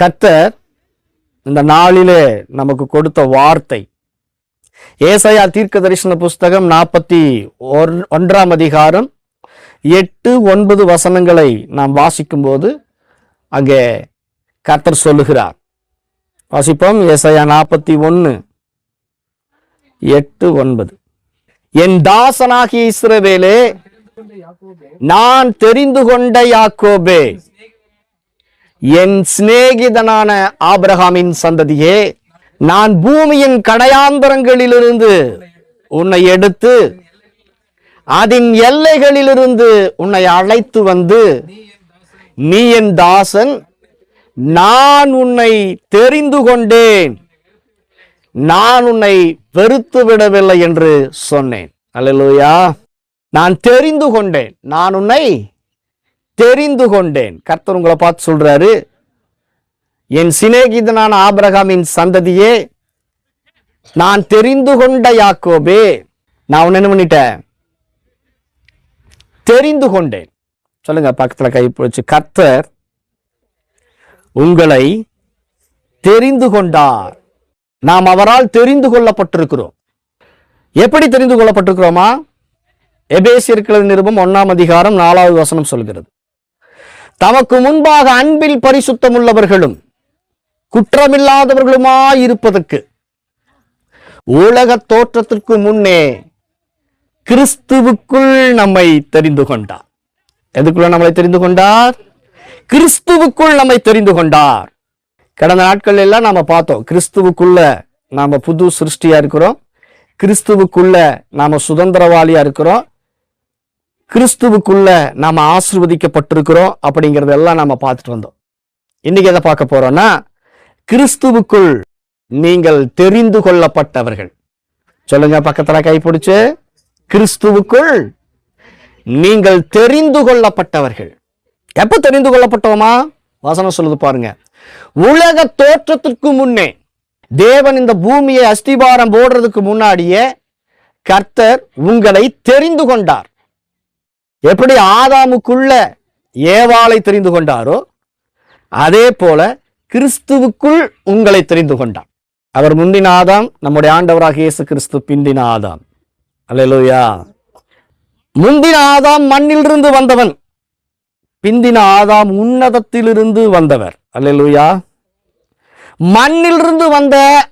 கத்தர் இந்த நாளிலே நமக்கு கொடுத்த வார்த்தை. ஏசையா தீர்க்க தரிசன புஸ்தகம் நாற்பத்தி ஒன்றாம் அதிகாரம் எட்டு ஒன்பது வசனங்களை நாம் வாசிக்கும்போது அங்கே கத்தர் சொல்லுகிறார். வாசிப்போம் ஏசையா நாற்பத்தி ஒன்று எட்டு ஒன்பது. என் தாசனாகிய இஸ்ரவேலே நான் தெரிந்து கொண்ட யாக்கோபே என் சிநேகிதனான ஆபிரகாமின் சந்ததியே நான் பூமியின் கடையாந்தரங்களிலிருந்து உன்னை எடுத்து அதன் எல்லைகளிலிருந்து உன்னை அழைத்து வந்து நீ என் தாசன் நான் உன்னை தெரிந்து கொண்டேன். நான் உன்னை வெறுத்து விடவில்லை என்று சொன்னேன். அல்லேலூயா. நான் தெரிந்து கொண்டேன். நான் உன்னை தெரிந்து கொண்டேன் கர்த்தர் உங்களை பார்த்து சொல்றாரு என் சிநேகிதனான ஆபிரகாமின் சந்ததியே நான் தெரிந்து கொண்ட யாக்கோபே. நான் உன்னை என்ன பண்ணிட்டேன்? தெரிந்து கொண்டேன் சொல்லுங்க பக்கத்தில் கை பிடிச்சு. கர்த்தர் உங்களை தெரிந்து கொண்டார் நாம் அவரால் தெரிந்து கொள்ளப்பட்டிருக்கிறோம். எப்படி தெரிந்து கொள்ளப்பட்டிருக்கிறோமா? எபேசியர்கள் நிருபம் ஒன்னாம் அதிகாரம் நாலாவது வசனம் சொல்கிறது. தமக்கு முன்பாக அன்பில் பரிசுத்தமுள்ளவர்களும் உள்ளவர்களும் குற்றமில்லாதவர்களுமாயிருப்பதற்கு உலக தோற்றத்திற்கு முன்னே கிறிஸ்துவுக்குள் நம்மை தெரிந்து கொண்டார். எதுக்குள்ள நம்மளை தெரிந்து கொண்டார்? கிறிஸ்துவுக்குள் நம்மை தெரிந்து கொண்டார். கடந்த நாட்கள் எல்லாம் நாம பார்த்தோம் கிறிஸ்துவுக்குள்ள நாம புது சிருஷ்டியா இருக்கிறோம் கிறிஸ்துவுக்குள்ள நாம சுதந்திரவாளியா இருக்கிறோம் கிறிஸ்துவுக்குள்ள நாம் ஆசிர்வதிக்கப்பட்டிருக்கிறோம் அப்படிங்கிறதெல்லாம் நாம் பார்த்துட்டு வந்தோம். இன்னைக்கு எதை பார்க்க போறோம்னா கிறிஸ்துவுக்குள் நீங்கள் தெரிந்து கொள்ளப்பட்டவர்கள். சொல்லுங்க பக்கத்துல கைப்பிடிச்சு கிறிஸ்துவுக்குள் நீங்கள் தெரிந்து கொள்ளப்பட்டவர்கள். எப்ப தெரிந்து கொள்ளப்பட்டோமா? வசனம் சொல்லுது பாருங்க. உலக தோற்றத்திற்கு முன்னே தேவன் இந்த பூமியை அஸ்திபாரம் போடுறதுக்கு முன்னாடியே கர்த்தர் உங்களை தெரிந்து கொண்டார். எப்படி ஆதாமுக்குள்ள ஏவாளை தெரிந்து கொண்டாரோ அதே போல கிறிஸ்துவுக்குள் உங்களை தெரிந்து கொண்டார் அவர் முந்தின ஆதாம் நம்முடைய ஆண்டவராக இயேசு கிறிஸ்து பிந்தின ஆதாம். அல்லேலூயா. முந்தின ஆதாம் மண்ணிலிருந்து வந்தவன். பிந்தின ஆதாம் உன்னதத்திலிருந்து வந்தவர். அல்லேலூயா. மண்ணிலிருந்து வந்த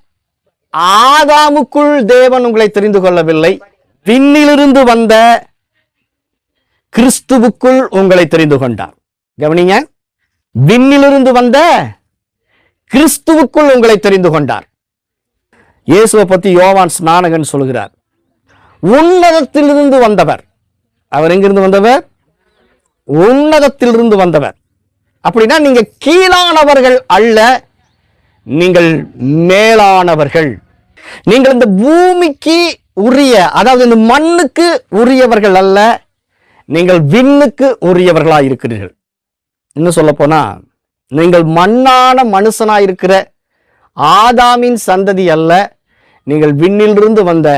ஆதாமுக்குள் தேவன் உங்களை தெரிந்து கொள்ளவில்லை. விண்ணிலிருந்து வந்த கிறிஸ்துவுக்குள் உங்களை தெரிந்து கொண்டார். கவனிங்க. விண்ணிலிருந்து வந்த கிறிஸ்துவுக்குள் உங்களை தெரிந்து கொண்டார். இயேசுவை பத்தி யோவான் ஸ்நானகன் சொல்கிறார். உன்னதத்திலிருந்து வந்தவர். அவர் எங்கிருந்து வந்தவர்? உன்னதத்திலிருந்து வந்தவர். அப்படின்னா நீங்க கீழானவர்கள் அல்ல நீங்கள் மேலானவர்கள். நீங்கள் இந்த பூமிக்கு உரிய அதாவது இந்த மண்ணுக்கு உரியவர்கள் அல்ல நீங்கள் விண்ணுக்கு உரியவர்களாக இருக்கிறீர்கள் இன்னும் சொல்லப்போனால் நீங்கள் மண்ணான மனுஷனாக இருக்கிற ஆதாமின் சந்ததி அல்ல நீங்கள் விண்ணிலிருந்து வந்த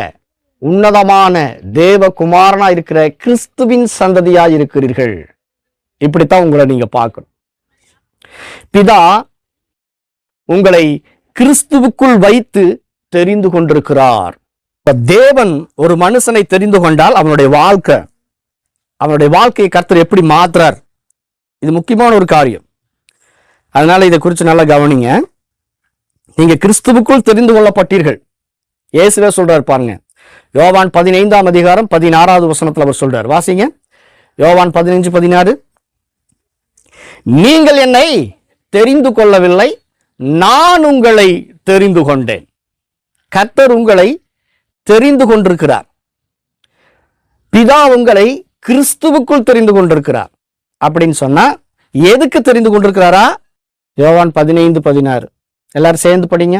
உன்னதமான தேவகுமாரனா இருக்கிற கிறிஸ்துவின் சந்ததியாக இருக்கிறீர்கள் இப்படித்தான் உங்களை நீங்கள் பார்க்கணும். பிதா உங்களை கிறிஸ்துவுக்குள் வைத்து தெரிந்து கொண்டிருக்கிறார். இப்போ தேவன் ஒரு மனுஷனை தெரிந்து கொண்டால் அவனுடைய வாழ்க்கை அவனுடைய வாழ்க்கையை கர்த்தர் எப்படி மாத்துறார்? இது முக்கியமான ஒரு காரியம். அதனால் இதை குறித்து நல்லா கவனிங்க. நீங்கள் கிறிஸ்துவுக்குள் தெரிந்து கொள்ளப்பட்டீர்கள். இயேசுவே சொல்கிறார் பாருங்க. யோவான் பதினைந்தாம் அதிகாரம் பதினாறாவது வசனத்தில் அவர் சொல்கிறார் வாசிங்க. யோவான் பதினைஞ்சு பதினாறு. நீங்கள் என்னை தெரிந்து கொள்ளவில்லை நான் உங்களை தெரிந்து கொண்டேன். கர்த்தர் உங்களை தெரிந்து கொண்டிருக்கிறார். பிதா உங்களை கிறிஸ்துவுக்குள் தெரிந்து கொண்டிருக்கிறார். அப்படின்னு சொன்னா எதுக்கு தெரிந்து கொண்டிருக்கிறாரா? யோவான் பதினைந்து பதினாறு. எல்லாரும் சேர்ந்து படிங்க.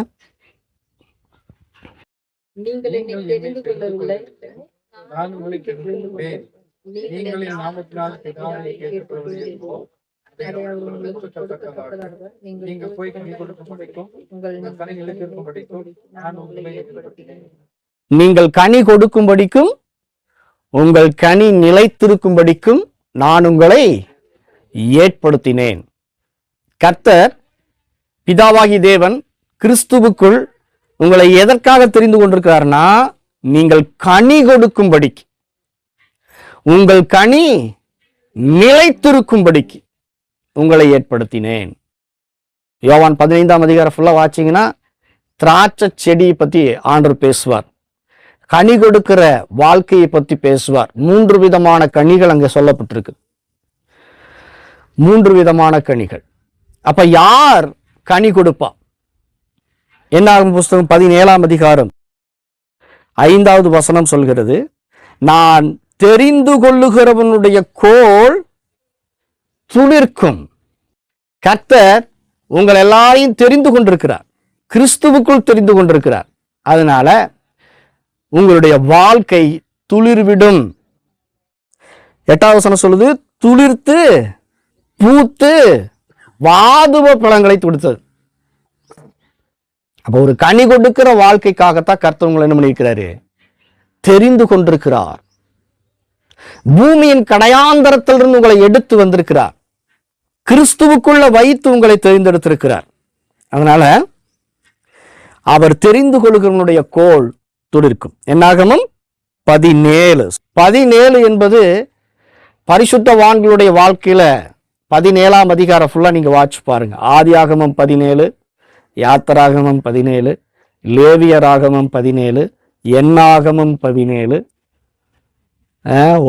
நீங்கள் கனி கொடுக்கும்படிக்கும் உங்கள் கனி நிலைத்திருக்கும்படிக்கும் நான் உங்களை ஏற்படுத்தினேன். கர்த்தர் பிதாவாகி தேவன் கிறிஸ்துவுக்குள் உங்களை எதற்காக தெரிந்து கொண்டிருக்கிறார்னா நீங்கள் கனி கொடுக்கும்படிக்கு. உங்கள் கனி நிலைத்திருக்கும்படிக்கு உங்களை ஏற்படுத்தினேன். யோவான் பதினைந்தாம் அதிகாரம் ஃபுல்லாக வாச்சிங்கன்னா திராட்சை செடியை பற்றி ஆண்டர் பேசுவார். கனி கொடுக்கிற வாழ்க்கையை பத்தி பேசுவார். மூன்று விதமான கனிகள் அங்க சொல்லப்பட்டிருக்கு. மூன்று விதமான கனிகள். அப்ப யார் கனி கொடுப்பா? என்னாகும் புஸ்தகம் பதினேழாம் அதிகாரம் ஐந்தாவது வசனம் சொல்கிறது நான் தெரிந்து கொள்ளுகிறவனுடைய கோள் துளிர்க்கும். கர்த்தர் உங்கள் எல்லாரையும் தெரிந்து கொண்டிருக்கிறார். கிறிஸ்துவுக்குள் தெரிந்து கொண்டிருக்கிறார். அதனால உங்களுடைய வாழ்க்கை துளிர்விடும். எட்டாவது சொல்லுது துளிர்த்து பூத்து வாதுவ பழங்களை கொடுத்தது அப்ப ஒரு கனி கொடுக்கிற வாழ்க்கைக்காகத்தான் கர்த்தவங்களை என்ன பண்ணியிருக்கிறாரு? தெரிந்து கொண்டிருக்கிறார். பூமியின் கடையாந்தரத்திலிருந்து உங்களை எடுத்து வந்திருக்கிறார். கிறிஸ்துவுக்குள்ள வைத்து உங்களை தெரிந்தெடுத்திருக்கிறார். அதனால அவர் தெரிந்து கொள்கிறவனுடைய கோள் துளிர்க்கும் என்னாகமும் பதினேழு. பதினேழு என்பது பரிசுத்தவான்களுடைய வாழ்க்கையில் பதினேழாம் அதிகாரம் ஃபுல்லாக நீங்கள் வாட்ச் பாருங்க. ஆதியாகமம் பதினேழு யாத்திராகமம் பதினேழு லேவியராகமம் பதினேழு எண்ணாகமம் பதினேழு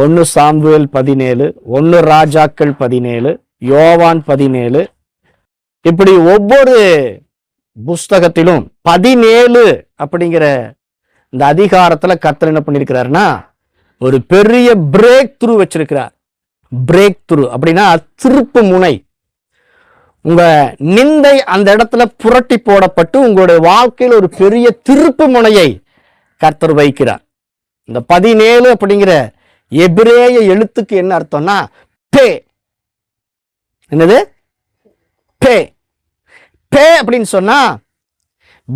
ஒன்று சாம்புவேல் பதினேழு ஒன்று ராஜாக்கள் பதினேழு யோவான் பதினேழு. இப்படி ஒவ்வொரு புஸ்தகத்திலும் பதினேழு அப்படிங்கிற இந்த அதிகாரத்தில் கர்த்தர் என்ன பண்ணியிருக்கிறாருன்னா ஒரு பெரிய பிரேக் த்ரூ வச்சிருக்கிறார். பிரேக் த்ரூ அப்படின்னா திருப்பு முனை. உங்க நிந்தை அந்த இடத்துல புரட்டி போடப்பட்டு உங்களுடைய வாழ்க்கையில் ஒரு பெரிய திருப்பு முனையை கர்த்தர் வைக்கிறார். இந்த பதினேழு அப்படிங்கிற எபிரேய எழுத்துக்கு என்ன அர்த்தம்னா பே. என்னது? பே. பே அப்படின்னு சொன்னா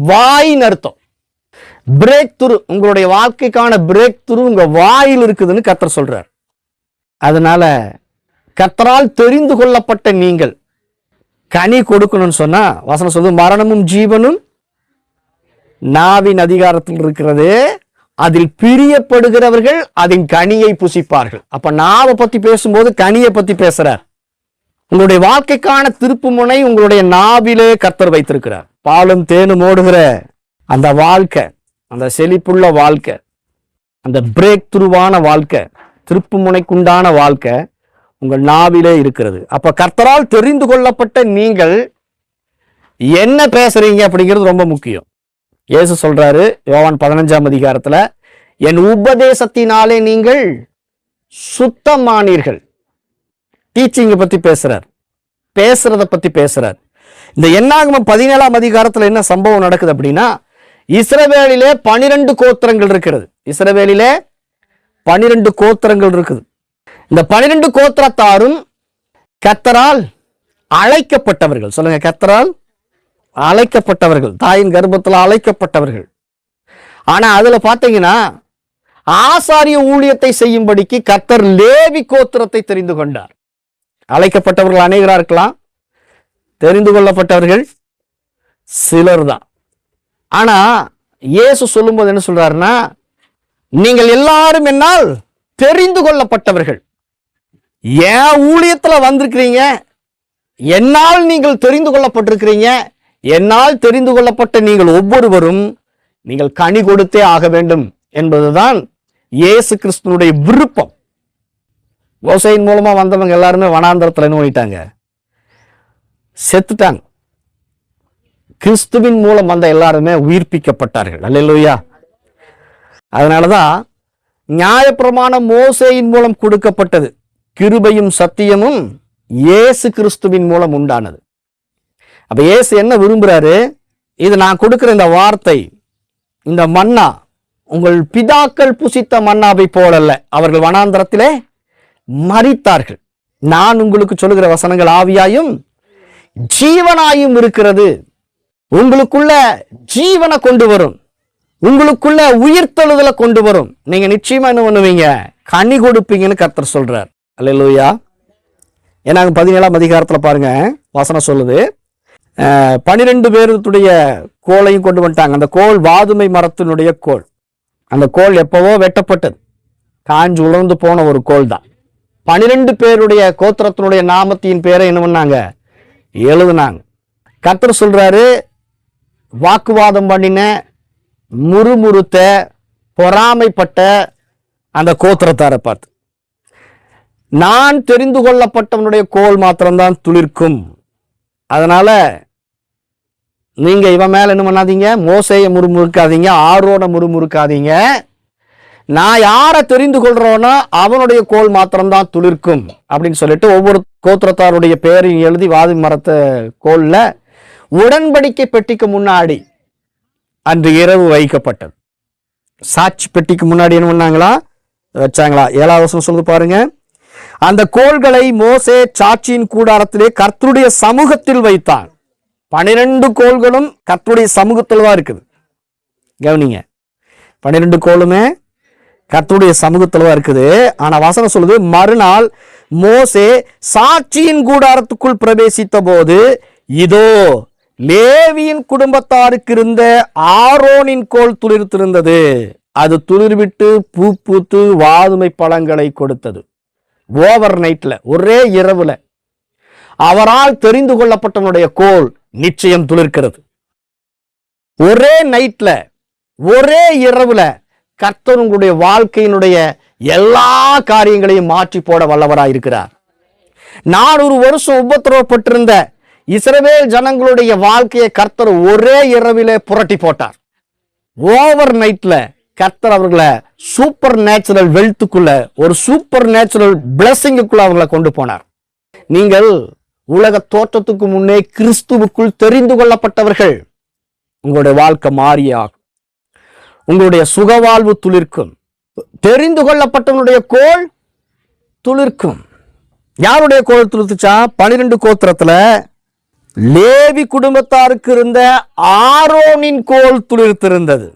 வாயின்னு அர்த்தம். பிரேக் துரு உங்களுடைய வாழ்க்கைக்கான பிரேக் துரு உங்க வாயில் இருக்குதுன்னு கத்தர் சொல்றார். அதனால கத்தரால் தெரிந்து கொள்ளப்பட்ட நீங்கள் கனி கொடுக்கணும்னு சொன்னா வசனம் சொல்லுது மரணமும் ஜீவனும் நாவின் அதிகாரத்தில் இருக்கிறது அதில் பிரியப்படுகிறவர்கள் அதன் கனியை புசிப்பார்கள். அப்ப நாவை பத்தி பேசும்போது கனியை பத்தி பேசுறார். உங்களுடைய வாழ்க்கைக்கான திருப்பு முனை உங்களுடைய நாவிலே கத்தர் வைத்திருக்கிறார். பாலும் தேனும் ஓடுகிற அந்த வாழ்க்கை. அந்த செழிப்புள்ள வாழ்க்கை அந்த பிரேக் துருவான வாழ்க்கை திருப்பு முனைக்குண்டான வாழ்க்கை உங்கள் நாவிலே இருக்கிறது. அப்ப கர்த்தரால் தெரிந்து கொள்ளப்பட்ட நீங்கள் என்ன பேசுறீங்க அப்படிங்கிறது ரொம்ப முக்கியம். இயேசு சொல்றாரு யோவான் பதினஞ்சாம் அதிகாரத்துல என் உபதேசத்தினாலே நீங்கள் சுத்தமானீர்கள். டீச்சிங்கை பத்தி பேசுறார். பேசுறத பத்தி பேசுறார். இந்த எண்ணாகமம் பதினேழாம் அதிகாரத்துல என்ன சம்பவம் நடக்குது அப்படின்னா இஸ்ரவேலிலே பனிரெண்டு கோத்திரங்கள் இருக்கிறது. இஸ்ரவேலிலே பனிரெண்டு கோத்திரங்கள் இருக்குது. இந்த பனிரெண்டு கோத்திரத்தாரும் கத்தரால் அழைக்கப்பட்டவர்கள். சொல்லுங்க கத்தரால் அழைக்கப்பட்டவர்கள். தாயின் கர்ப்பத்தில் அழைக்கப்பட்டவர்கள். ஆனா அதுல பாத்தீங்கன்னா ஆசாரிய ஊழியத்தை செய்யும்படிக்கு கத்தர் லேவி கோத்திரத்தை தெரிந்து கொண்டார். அழைக்கப்பட்டவர்கள் அனைவராக இருக்கலாம். தெரிந்து கொள்ளப்பட்டவர்கள் சிலர் தான் ஆனால் இயேசு சொல்லும்போது என்ன சொல்றாருன்னா நீங்கள் எல்லாரும் என்னால் தெரிந்து கொள்ளப்பட்டவர்கள். என் ஊழியத்தில் வந்திருக்கிறீங்க? என்னால் நீங்கள் தெரிந்து கொள்ளப்பட்டிருக்கிறீங்க. என்னால் தெரிந்து கொள்ளப்பட்ட நீங்கள் ஒவ்வொருவரும் நீங்கள் கனி கொடுத்தே ஆக வேண்டும் என்பதுதான் இயேசு கிறிஸ்துனுடைய விருப்பம். ஓசையின் மூலமாக வந்தவங்க எல்லாருமே வனாந்திரத்தில் என்ன பண்ணிட்டாங்க? செத்துட்டாங்க. கிறிஸ்துவின் மூலம் வந்த எல்லாருமே உயிர்ப்பிக்கப்பட்டார்கள். அல்லேலூயா. அதனாலதான் நியாயப்பிரமாணம் மோசையின் மூலம் கொடுக்கப்பட்டது. கிருபையும் சத்தியமும் இயேசு கிறிஸ்துவின் மூலம் உண்டானது. அப்ப இயேசு என்ன விரும்புறாரு? இது நான் கொடுக்குற இந்த வார்த்தை இந்த மன்னா உங்கள் பிதாக்கள் புசித்த மன்னாவை போலல்ல. அவர்கள் வனாந்தரத்திலே மறித்தார்கள் நான் உங்களுக்கு சொல்லுகிற வசனங்கள் ஆவியாயும் ஜீவனாயும் இருக்கிறது. உங்களுக்குள்ள ஜீவனை கொண்டு வரும். உங்களுக்குள்ள உயிர்த்தெழுதலை கொண்டு வரும். நீங்கள் நிச்சயமாக என்ன பண்ணுவீங்க? கனி கொடுப்பீங்கன்னு கர்த்தர் அல்ல அல்லேலூயா ஏன்னா பதினேழாம் அதிகாரத்தில் பாருங்க வசனம் சொல்லுது. பனிரெண்டு பேருடைய கோலையும் கொண்டு வந்துட்டாங்க. அந்த கோல் வாதுமை மரத்தினுடைய கோல். அந்த கோல் எப்போவோ வெட்டப்பட்டது. காஞ்சி உலர்ந்து போன ஒரு கோல் தான். பனிரெண்டு பேருடைய கோத்திரத்தினுடைய நாமத்தின் பேரை என்ன பண்ணாங்க? எழுதுனாங்க. கர்த்தர் சொல்றாரு வாக்குவாதம் பண்ணின முறுமுறுத்த பொறாமைப்பட்ட அந்த கோத்திரத்தாரை பார்த்து. நான் தெரிந்து கொள்ளப்பட்டவனுடைய கோல் மாத்திரம்தான் துளிர்க்கும். அதனால நீங்க இவன் மேல என்ன பண்ணாதீங்க மோசையை முறுமுறுக்காதீங்க ஆரோட முறுமுறுக்காதீங்க. நான் யாரை தெரிந்து கொள்றோனோ அவனுடைய கோல் மாத்திரம்தான் துளிர்க்கும். அப்படின்னு சொல்லிட்டு ஒவ்வொரு கோத்திரத்தாருடைய பெயரையும் எழுதி வாதி மரத்தை கோல்ல உடன்படிக்கை பெட்டிக்கு முன்னாடி அன்று இரவு வைக்கப்பட்டது. சாட்சி பெட்டிக்கு முன்னாடி என்ன பண்ணாங்களா? வச்சாங்களா? ஏழாவது வசனம் சொல்லுது பாருங்க. அந்த கோள்களை மோசே சாட்சியின் கூடாரத்திலே கர்த்தருடைய சமூகத்தில் வைத்தான். பனிரெண்டு கோள்களும் கர்த்தருடைய சமூகத்தில் தான் இருக்குது. கவனிங்க. பன்னிரெண்டு கோளுமே கர்த்தருடைய சமூகத்தில் தான் இருக்குது. ஆனால் வசனம் சொல்லுது மறுநாள் மோசே சாட்சியின் கூடாரத்துக்குள் பிரவேசித்த போது இதோ லேவியின் குடும்பத்தாருக்கு இருந்த ஆரோனின் கோல் துளிர்த்திருந்தது. அது துளிர்விட்டு பூ பூத்து வாதுமை பழங்களை கொடுத்தது. ஓவர் நைட்ல ஒரே இரவுல. அவரால் தெரிந்து கொள்ளப்பட்டவனுடைய கோல் நிச்சயம் துளிர்க்கிறது. ஒரே நைட்ல ஒரே இரவுல கர்த்தர் உங்களுடைய வாழ்க்கையினுடைய எல்லா காரியங்களையும் மாற்றி போட வல்லவராக இருக்கிறார் நானூறு வருஷம் உபத்திரவப்பட்டிருந்த இஸ்ரவேல் ஜனங்களுடைய வாழ்க்கையை கர்த்தர் ஒரே இரவிலே புரட்டி போட்டார். ஓவர் நைட்ல கர்த்தர் அவர்களை சூப்பர் நேச்சுரல் வெல்த்துக்குள்ள ஒரு சூப்பர் நேச்சுரல் பிளஸ்ஸிங்குக்குள்ள அவங்களை கொண்டு போனார். நீங்கள் உலக தோற்றத்துக்கு முன்னே கிறிஸ்துவுக்குள் தெரிந்து கொள்ளப்பட்டவர்கள் உங்களுடைய வாழ்க்கை மாறியாகும். உங்களுடைய சுகவாழ்வு துளிர்க்கும். தெரிந்து கொள்ளப்பட்டவனுடைய கோல் துளிர்க்கும். யாருடைய கோல் துளிர்த்துச்சா? பனிரெண்டு கோத்திரத்துல லேவி குடும்பத்தாருக்கு இருந்த ஆரோனின் கோல் துளிர்த்திருந்தது.